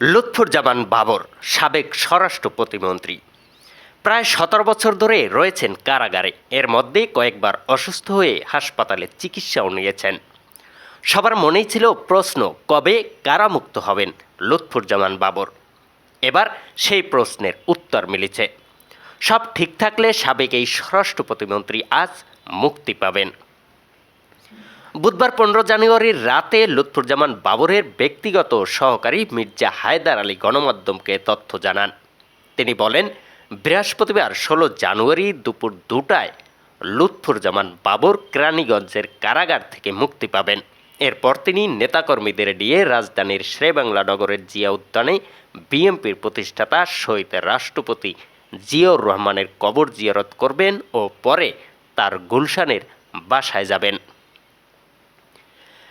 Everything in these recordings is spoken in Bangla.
লুৎফুজ্জামান বাবর, সাবেক স্বরাষ্ট্র প্রতিমন্ত্রী। প্রায় সতেরো বছর ধরে রয়েছেন কারাগারে। এর মধ্যে কয়েকবার অসুস্থ হয়ে হাসপাতালে চিকিৎসাও নিয়েছেন। সবার মনেই ছিল প্রশ্ন, কবে কারামুক্ত হবেন লুৎফুজ্জামান বাবর? এবার সেই প্রশ্নের উত্তর মিলেছে। সব ঠিক থাকলে সাবেক এই স্বরাষ্ট্র প্রতিমন্ত্রী আজ মুক্তি পাবেন। বুধবার পনেরো জানুয়ারির রাতে লুৎফুজ্জামান বাবরের ব্যক্তিগত সহকারী মির্জা হায়দার আলী গণমাধ্যমকে তথ্য জানান। তিনি বলেন, বৃহস্পতিবার ষোলো জানুয়ারি দুপুর দুটায় লুৎফুজ্জামান বাবর কেরানীগঞ্জের কারাগার থেকে মুক্তি পাবেন। এরপর তিনি নেতাকর্মীদের নিয়ে রাজধানীর শেরেবাংলা নগরের জিয়া উদ্যানে বিএনপির প্রতিষ্ঠাতা শহীদ রাষ্ট্রপতি জিয়াউর রহমানের কবর জিয়ারত করবেন ও পরে তার গুলশানের বাসায় যাবেন।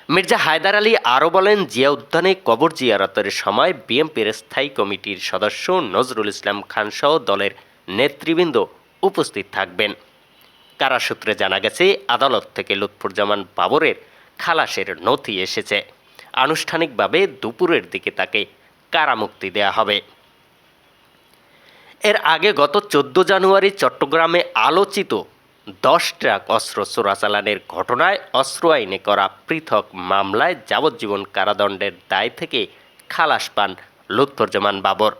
মির্জা হায়দার আলী আরও বলেন, জিয়া উদ্যানে কবর জিয়ারতের সময় বিএনপির স্থায়ী কমিটির সদস্য নজরুল ইসলাম খানসহ দলের নেতৃবৃন্দ উপস্থিত থাকবেন। কারা সূত্রে জানা গেছে, আদালত থেকে লুৎফুজ্জামান বাবরের খালাসের নথি এসেছে। আনুষ্ঠানিকভাবে দুপুরের দিকে তাকে কারামুক্তি দেয়া হবে। এর আগে গত চোদ্দ জানুয়ারি চট্টগ্রামে আলোচিত দশ ট্রাক অস্ত্র চোরাচালানের ঘটনায় অস্ত্র আইনে করা পৃথক মামলায় যাবজ্জীবন কারাদণ্ডের দায় থেকে খালাস পান লুৎফুজ্জামান বাবর।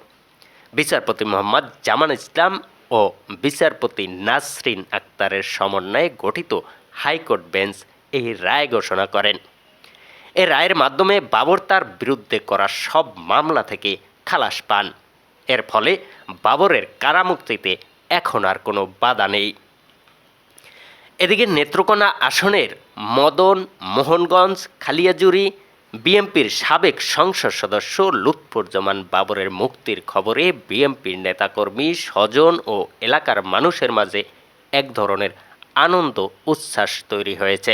বিচারপতি মোহাম্মদ জামান ইসলাম ও বিচারপতি নাসরিন আক্তারের সমন্বয়ে গঠিত হাইকোর্ট বেঞ্চ এই রায় ঘোষণা করেন। এ রায়ের মাধ্যমে বাবর তার বিরুদ্ধে করা সব মামলা থেকে খালাস পান। এর ফলে বাবরের কারামুক্তিতে এখন আর কোনো বাধা নেই। এদিকে নেত্রকোনা আসনের মদন, মোহনগঞ্জ খালিয়াজুরি বিএনপির সাবেক সংসদ সদস্য লুৎফুজ্জামান বাবরের মুক্তির খবরে বিএনপির নেতাকর্মী, স্বজন ও এলাকার মানুষের মাঝে এক ধরনের আনন্দ, উচ্ছ্বাস তৈরি হয়েছে।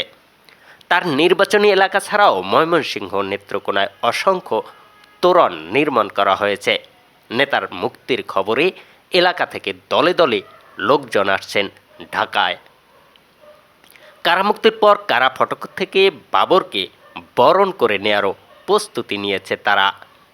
তার নির্বাচনী এলাকা ছাড়াও ময়মনসিংহ নেত্রকোনায় অসংখ্য তোরণ নির্মাণ করা হয়েছে। নেতার মুক্তির খবরে এলাকা থেকে দলে দলে লোকজন আসছেন ঢাকায়। কারামুক্তির পর কারা ফটক থেকে বাবরকে বরণ করে নেয়ারও প্রস্তুতি নিয়েছে তারা।